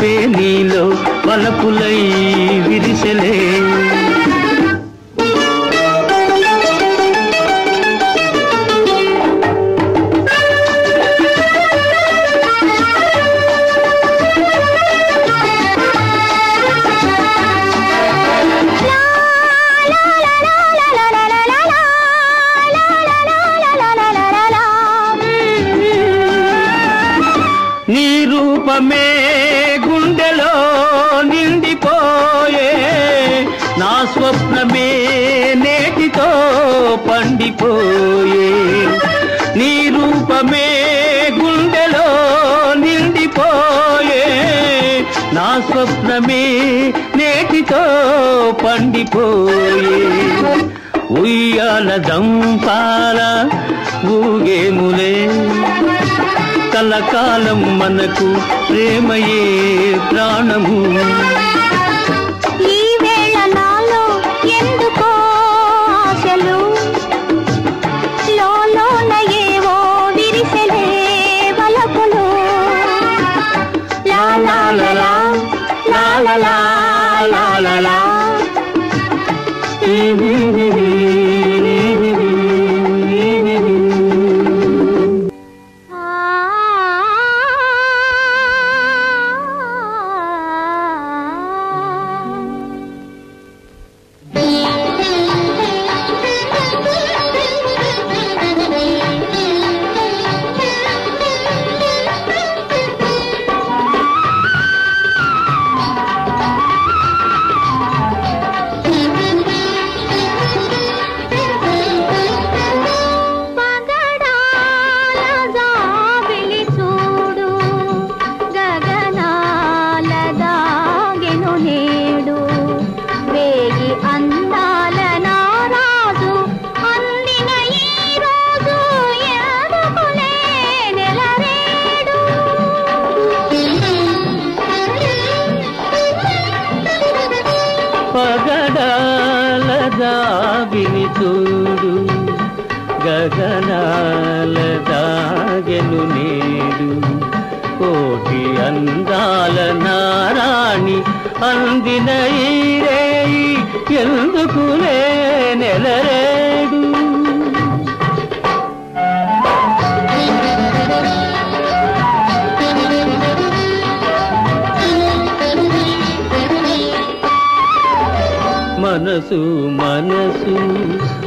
பேணி జలదంపాల ఊగేములే కలకాలం మనకు ప్రేమయే ప్రాణము. అందిన ఎందుకులే నెలరేడు మనసు మనసు.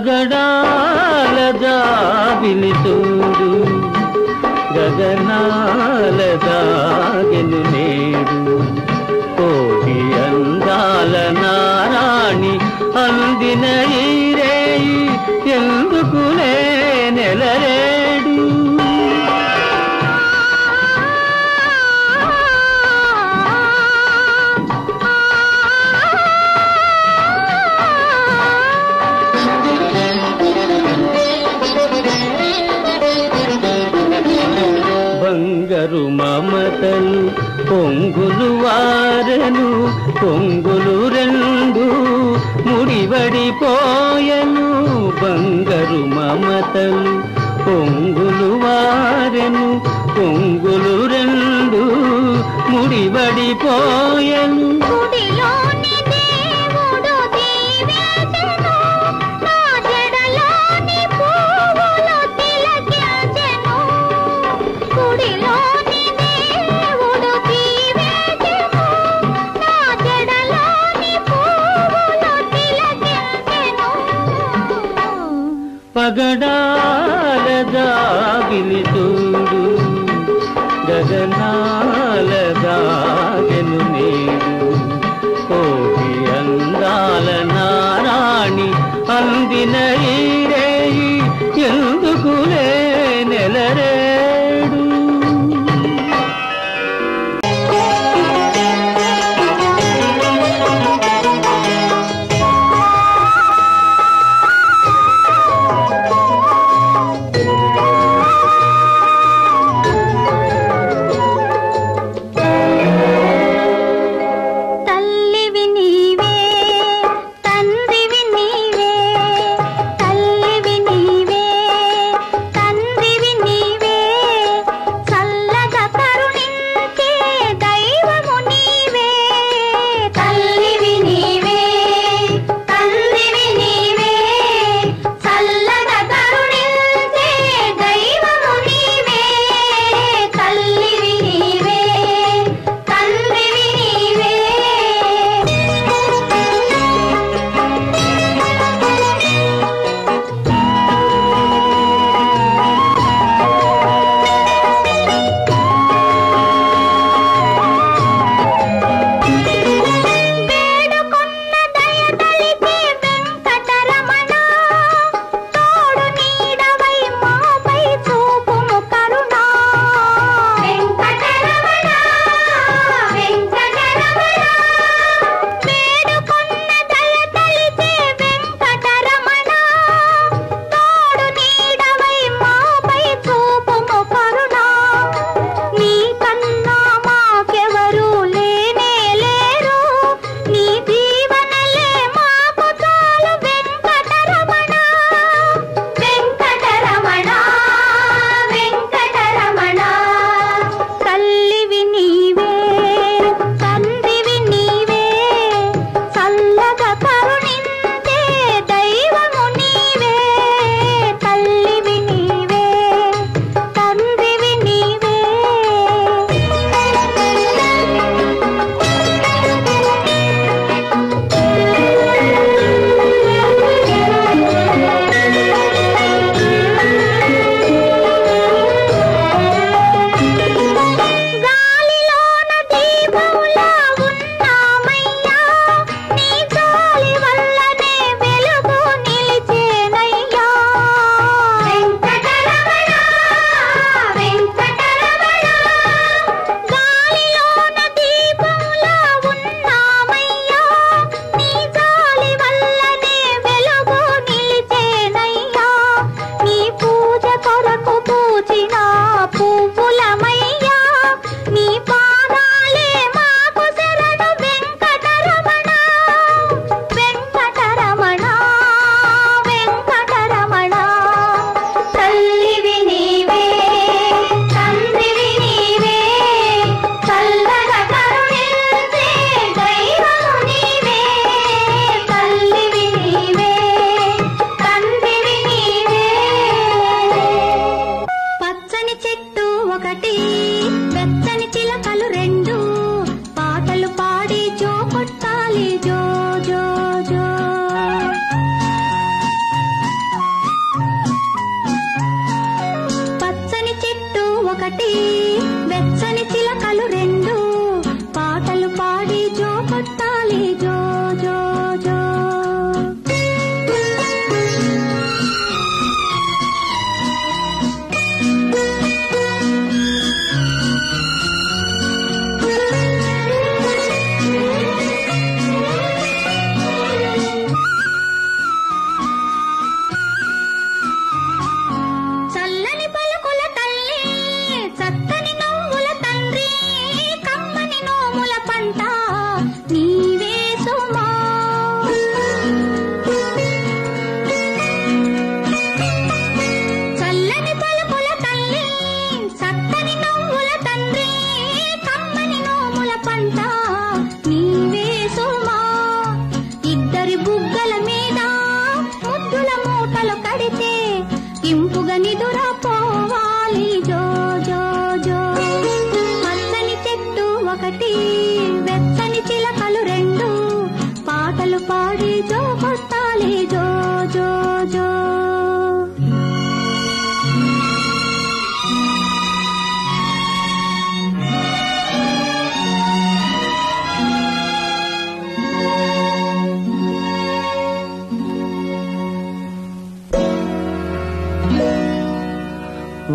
గగడాల జాబిలి చూడు. గగనాల దాగెను నేడు. కోటి అందాల నారాణి అందినయే పొగరు మమతలు పొంగులు వారను పొంగులు రెండు ముడివడిపోయను బంగరు మమతలు పొంగులు వారను పొంగులు రెండు ముడివడిపోయ సాగెను నీవు కోటి అందాల నారాణి అందినయే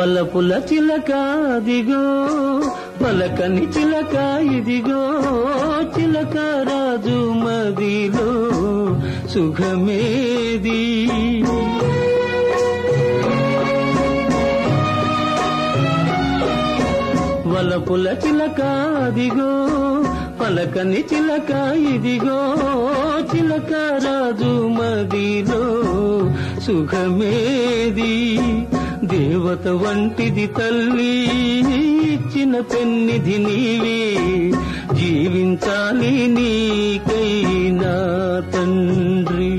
వలపుల చిలక దిగో పలకని చిలక ఇదిగో చిలక రాజు మదిలో సుఖమేది. వలపుల చిలక దిగో పలకని చిలక ఇదిగో చిలక రాజు మదిలో సుఖమేది. దేవత వంటిది తల్లి ఇచ్చిన పెన్నిధి నీవి. జీవించాలి నీకైనా తండ్రి.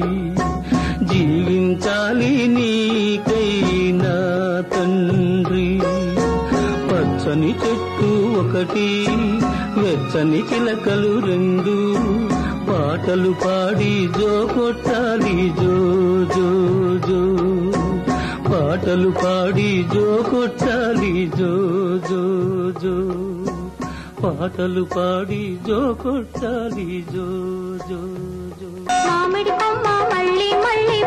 జీవించాలి నీకైనా తండ్రి. పచ్చని చెట్టు ఒకటి వెచ్చని చిలకలు రెండు. పాటలు పాడి జో కొట్టాలి జో జో జో. పాటలు పాడి జో కొట్టాలి జో జో జో. పాటలు పాడి జో కొట్టాలి జో జో జో. మామిడి కొమ్మ మళ్ళీ మళ్ళీ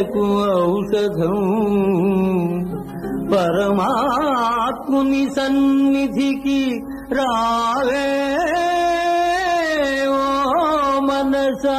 వేదనకు ఔషధం పరమాత్ముని సన్నిధికి రావే ఓ మనసా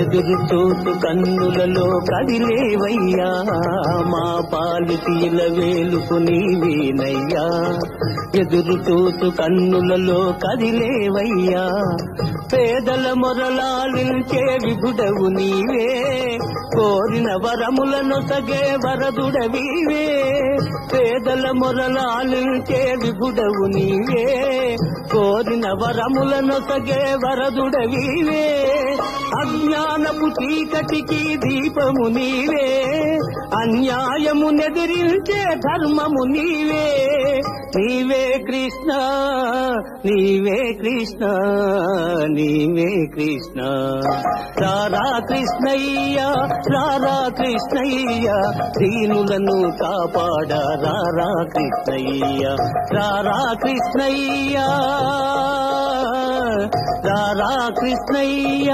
ఎదురు చూసు కన్నులలో కదిలేవయ్యా. మా పాలిటి ఇలవేలుకు నీవేనయ్యా. ఎదురు చూసు కన్నులలో కదిలేవయ్యా. పేదల మొరలాలించే విభుడవు నీవే. కోరిన వరములను సగే వరదుడవీవే. పేదల మొరలాలించే విభుడవు నీవే. కోరిన వరముల నొసగే వరదుడవీవే అజ్ఞానపు చీకటికి దీపము నీవే. అన్యాయము నెదిరించే ధర్మము నీవే. నీవే కృష్ణ నీవే కృష్ణ నీవే కృష్ణ. రారా కృష్ణయ్య రారా కృష్ణయ్య దీనులను కాపాడ రారా కృష్ణయ్య. రారా కృష్ణయ్య. రారా కృష్ణయ్య.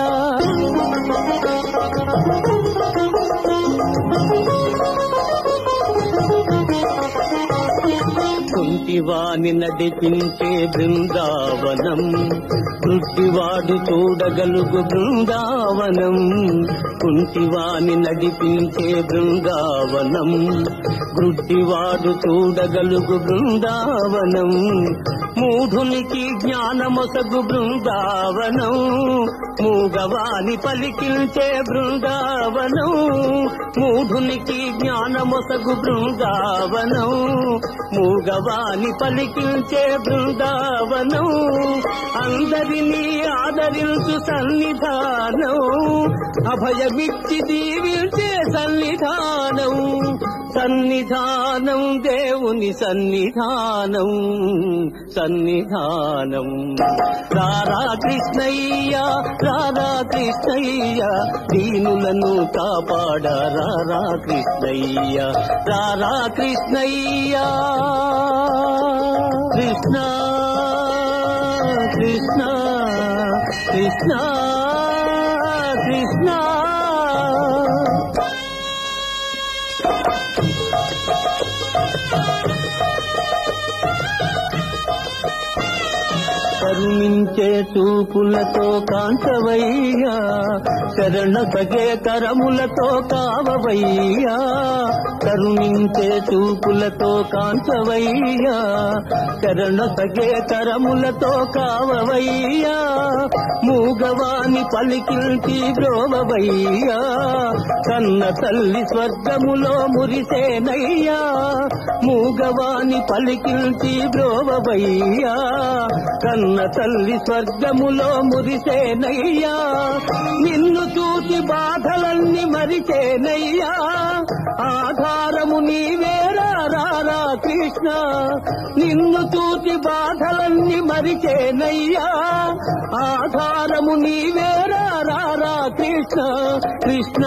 కుంటివాని నడిపించే బృందావనం. కృష్టివాడు చూడగలుగు బృందావనం. కుంటివాని నడిపించే బృందావనం. గుడ్డివాడు చూడగలుగు బృందావనం. మూఢునికి జ్ఞానమొసగు బృందావనం. మూగవాని పలికించే బృందావనం. మూఢునికి జ్ఞానమొసగు బృందావనం. మూగ భావాన్ని పలికించే బృందావనం. అందరినీ ఆదరించు సన్నిధానం. అభయమిచ్చి దీవించే సన్నిధానం. సన్నిధానం దేవుని సన్నిధానం సన్నిధానం. రారా కృష్ణయ్య రారా కృష్ణయ్య దీనులను కాపాడ రారా కృష్ణయ్య. రారా కృష్ణయ్య కృష్ణ కృష్ణ కృష్ణ కృష్ణ. కరుణించే చూపులతో కాంచవయ్యా శరణ సగే కరములతో కావవయ్యా. కరుణించే చూపులతో కాంచవయ్యా శరణ సగే కరములతో కావవయ్యా. మూగవాని పలికిల్చి బ్రోవవయ్యా కన్న తల్లి స్వర్గములో మురిసేనయ్యా. మూగవాని పలికిల్చి బ్రోవవయ్యా కన్న తల్లి స్వర్గములో మురిసేనయ్యా. నిన్ను చూసి బాధలన్నీ మరిచేనయ్యా. ఆధారము నీవేరా రారా కృష్ణ. నిన్ను చూసి బాధలన్నీ మరిచేనయ్యా. ఆధారము నీవేరా రారా కృష్ణ. కృష్ణ.